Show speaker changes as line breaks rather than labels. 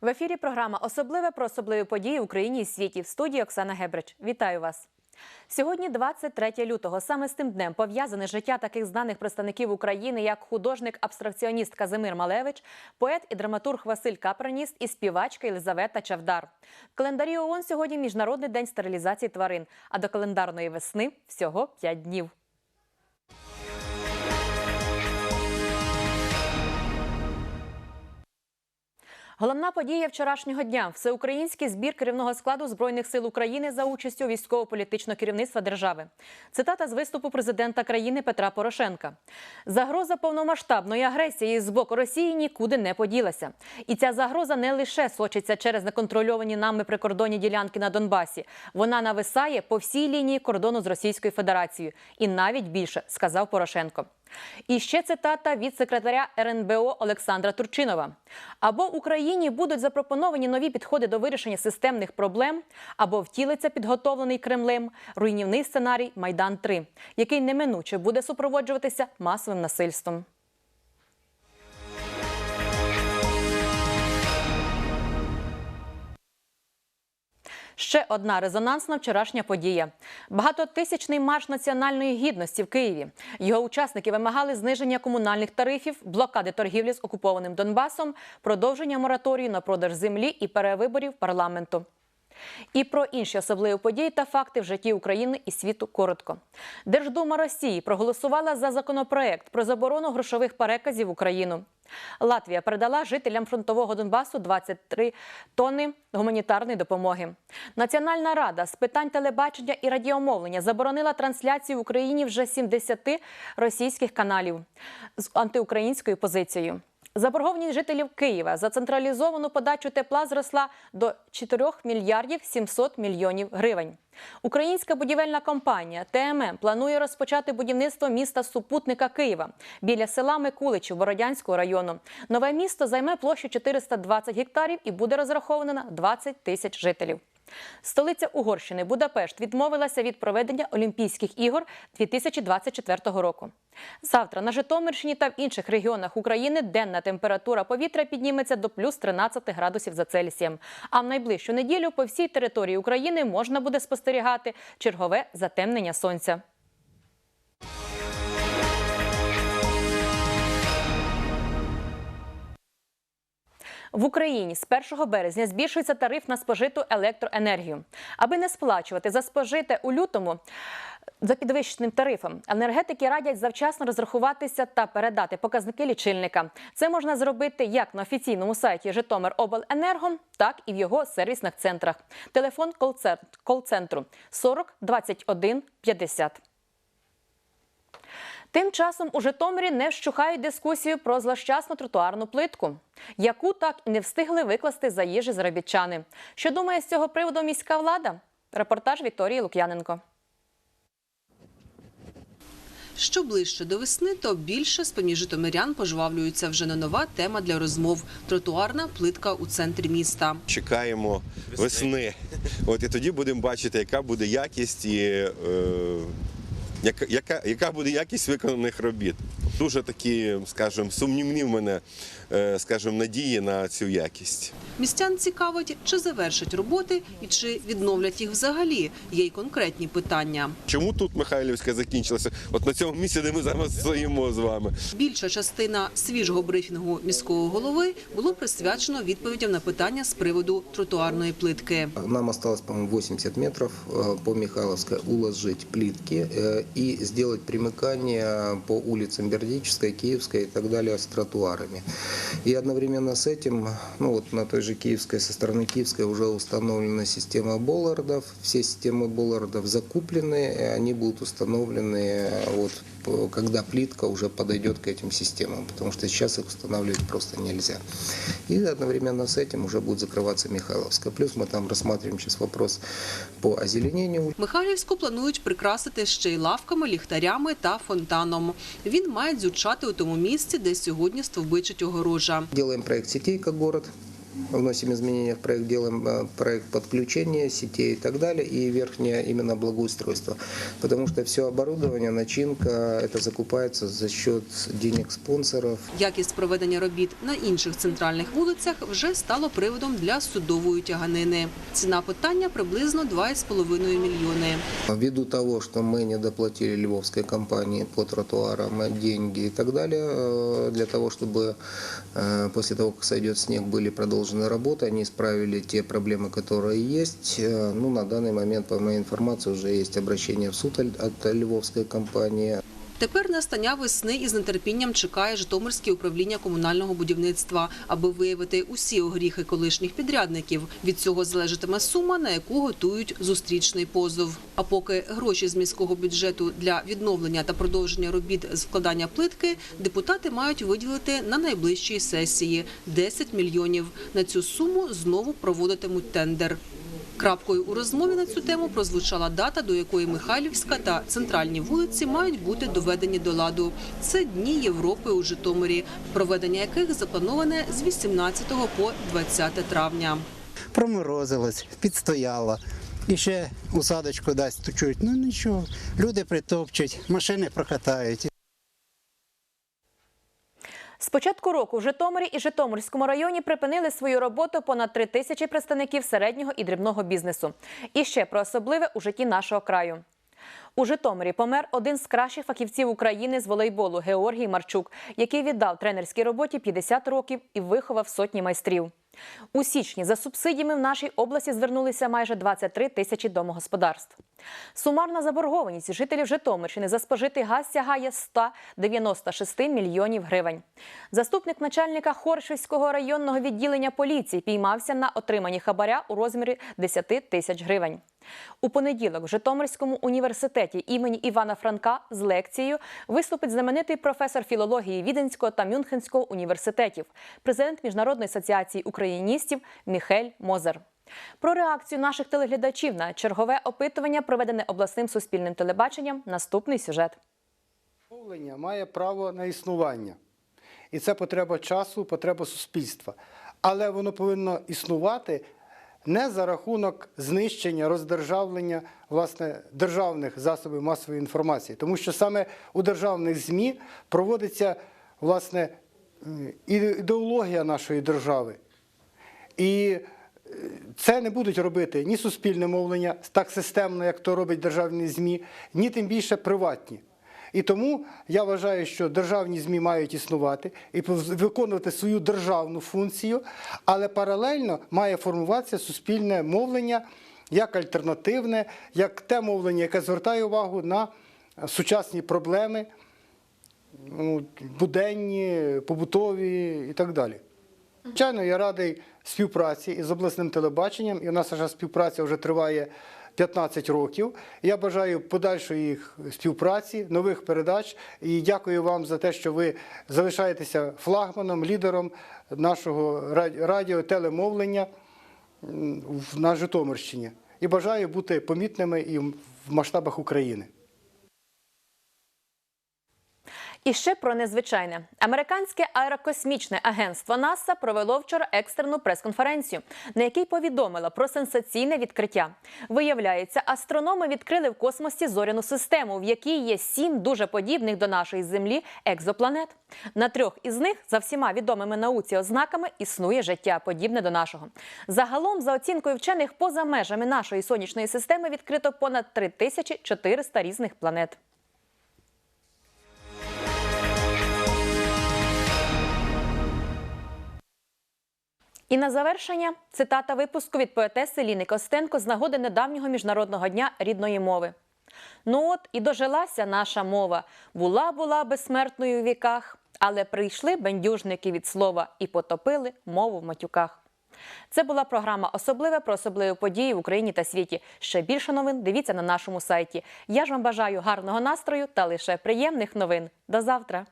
В ефірі програма Особливе про особливі події в Україні і світі в студії Оксана Гебрич. Вітаю вас. Сьогодні 23 лютого. Саме з тим днем пов'язане життя таких знаних представників України, як художник-абстракціоніст Казимир Малевич, поет і драматург Василь Каперніст і співачка Єлизавета Чавдар. В календарі ООН сьогодні Міжнародний день стерилізації тварин, а до календарної весни всього 5 днів. Головна подія вчорашнього дня всеукраїнський збір керівного складу збройних сил України за участю військово-політичного керівництва держави. Цитата з виступу президента країни Петра Порошенка: загроза повномасштабної агресії з боку Росії нікуди не поділася. І ця загроза не лише сочиться через неконтрольовані нами прикордонні ділянки на Донбасі. Вона нависає по всій лінії кордону з Російською Федерацією, і навіть більше сказав Порошенко. І ще цитата від секретаря РНБО Олександра Турчинова: або Україні будуть запропоновані нові підходи до вирішення системних проблем, або втілиться підготовлений Кремлем руйнівний сценарій Майдан 3 який неминуче буде супроводжуватися масовим насильством. Ще одна резонансна вчорашня подія: багатотисячний марш національної гідності в Києві. Його учасники вимагали зниження комунальних тарифів, блокади торгівлі з окупованим Донбасом, продовження мораторію на продаж землі і перевиборів парламенту. І про інші особливі події та факти в житті України і світу коротко. Держдума Росії проголосувала за законопроект про заборону грошових переказів в Україну. Латвія передала жителям фронтового Донбасу 23 тонни гуманітарної допомоги. Національна рада з питань телебачення і радіомовлення заборонила трансляцію в Україні вже 70 російських каналів з антиукраїнською позицією. Заборгованість жителів Києва за централізовану подачу тепла зросла до 4 мільярдів 700 мільйонів гривень. Українська будівельна компанія ТММ планує розпочати будівництво міста супутника Києва біля села Микуличів Бородянського району. Нове місто займе площу 420 гектарів і буде розраховане на 20 тисяч жителів. Столиця Угорщини Будапешт відмовилася від проведення Олімпійських ігор 2024 року. Завтра на Житомирщині та в інших регіонах України денна температура повітря підніметься до плюс 13 градусів за Цельсієм. А в найближчу неділю по всій території України можна буде спостерігати чергове затемнення сонця. В Україні з 1 березня збільшується тариф на спожиту електроенергію. Аби не сплачувати за спожите у лютому за підвищеним тарифом, енергетики радять завчасно розрахуватися та передати показники лічильника. Це можна зробити як на офіційному сайті Житомиробленерго, так і в його сервісних центрах. Телефон кол-центру 40 21 50. Тим часом у Житомирі не вщухають дискусію про злощасну тротуарну плитку, яку так і не встигли викласти заїжджі заробітчани. Що думає з цього приводу міська влада? Репортаж Вікторії Лук'яненко.
Що ближче до весни, то більше з-поміж житомирян пожвавлюється вже не нова тема для розмов – тротуарна плитка у центрі міста.
чекаємо весни. От і тоді будемо бачити, яка буде якість і е, яка, яка, буде якість виконаних робіт. Дуже такі, скажімо, сумнівні в мене, скажімо, надії на цю якість.
Містян цікавить, чи завершать роботи і чи відновлять їх взагалі. Є й конкретні питання.
Чому тут Михайлівська закінчилася? От на цьому місці, де ми зараз стоїмо з вами.
Більша частина свіжого брифінгу міського голови було присвячено відповідям на питання з приводу тротуарної плитки.
Нам осталось, по-моему, 80 метров э, по Михайловской уложить плитки э, и сделать примыкание по улицам Бердической, Киевской и так далее с тротуарами. И одновременно с этим, ну вот на той же Киевской, со стороны Киевской уже установлена система боллардов. Все системы боллардов закуплены, и они будут установлены э, вот п- когда плитка уже подойдет к этим системам, потому что сейчас их устанавливать просто нельзя. И одновременно с этим уже будет закрываться Михайловская. Плюс мы там рассматриваем сейчас вопрос по озеленению.
Михайлівську планують прикрасити ще й лавками, ліхтарями та фонтаном. Він має дзючати у тому місці, де сьогодні стовбичить огорожа.
Делаем проект сетей как город вносим изменения в проект, делаем э, проект подключения сетей и так далее, и верхнее именно благоустройство. Потому что все оборудование, начинка, это закупается за счет денег спонсоров,
Якість проведення робіт на інших центральних вулицях вже стало приводом для судової тяганини. Ціна питання приблизно 2,5 мільйони.
Ввиду того, что мы не доплатили львовской компании по тротуарам э, деньги и так далее, э, для того, чтобы э, после того, как сойдет снег, были продолжены работы, они исправили те проблемы, которые есть. Э, Ну, на данный момент, по моей информации, уже есть обращение в суд от львовской компании.
Тепер настання весни із нетерпінням чекає Житомирське управління комунального будівництва, аби виявити усі огріхи колишніх підрядників. Від цього залежатиме сума, на яку готують зустрічний позов. А поки гроші з міського бюджету для відновлення та продовження робіт з вкладання плитки депутати мають виділити на найближчій сесії 10 мільйонів. На цю суму знову проводитимуть тендер. Крапкою у розмові на цю тему прозвучала дата, до якої Михайлівська та центральні вулиці мають бути доведені до ладу. Це Дні Європи у Житомирі, проведення яких заплановане з 18 по 20 травня.
проморозилось, підстояло. І ще усадочку дасть чуть. Ну нічого, люди притопчуть, машини прокатають.
З початку року в Житомирі і Житомирському районі припинили свою роботу понад три тисячі представників середнього і дрібного бізнесу. І ще про особливе у житті нашого краю. У Житомирі помер один з кращих фахівців України з волейболу Георгій Марчук, який віддав тренерській роботі 50 років і виховав сотні майстрів. У січні за субсидіями в нашій області звернулися майже 23 тисячі домогосподарств. Сумарна заборгованість жителів Житомирщини за спожитий газ сягає 196 мільйонів гривень. Заступник начальника Хоршівського районного відділення поліції піймався на отриманні хабаря у розмірі 10 тисяч гривень. У понеділок в Житомирському університеті імені Івана Франка з лекцією виступить знаменитий професор філології Віденського та Мюнхенського університетів, президент Міжнародної асоціації україністів Міхель Мозер. Про реакцію наших телеглядачів на чергове опитування, проведене обласним суспільним телебаченням, наступний сюжет.
Мовлення має право на існування. І це потреба часу, потреба суспільства. Але воно повинно існувати не за рахунок знищення, роздержавлення власне, державних засобів масової інформації. Тому що саме у державних ЗМІ проводиться власне, ідеологія нашої держави. І це не будуть робити ні суспільне мовлення так системно, як то роблять державні ЗМІ, ні тим більше приватні. І тому я вважаю, що державні ЗМІ мають існувати і виконувати свою державну функцію, але паралельно має формуватися суспільне мовлення як альтернативне, як те мовлення, яке звертає увагу на сучасні проблеми, ну, буденні, побутові і так далі. Звичайно, я радий співпраці із обласним телебаченням, і у нас наша співпраця вже триває 15 років. Я бажаю подальшої їх співпраці, нових передач. І дякую вам за те, що ви залишаєтеся флагманом, лідером нашого ра- радіо, телемовлення на Житомирщині. І бажаю бути помітними і в масштабах України.
І ще про незвичайне. Американське аерокосмічне агентство НАСА провело вчора екстрену прес-конференцію, на якій повідомило про сенсаційне відкриття. Виявляється, астрономи відкрили в космосі зоряну систему, в якій є сім дуже подібних до нашої Землі екзопланет. На трьох із них, за всіма відомими науці ознаками, існує життя, подібне до нашого. Загалом, за оцінкою вчених, поза межами нашої сонячної системи відкрито понад 3400 різних планет. І на завершення цитата випуску від поетеси Ліни Костенко з нагоди недавнього міжнародного дня рідної мови. Ну от і дожилася наша мова. Була була безсмертною у віках, але прийшли бендюжники від слова і потопили мову в матюках. Це була програма Особливе про особливі події в Україні та світі. Ще більше новин дивіться на нашому сайті. Я ж вам бажаю гарного настрою та лише приємних новин. До завтра.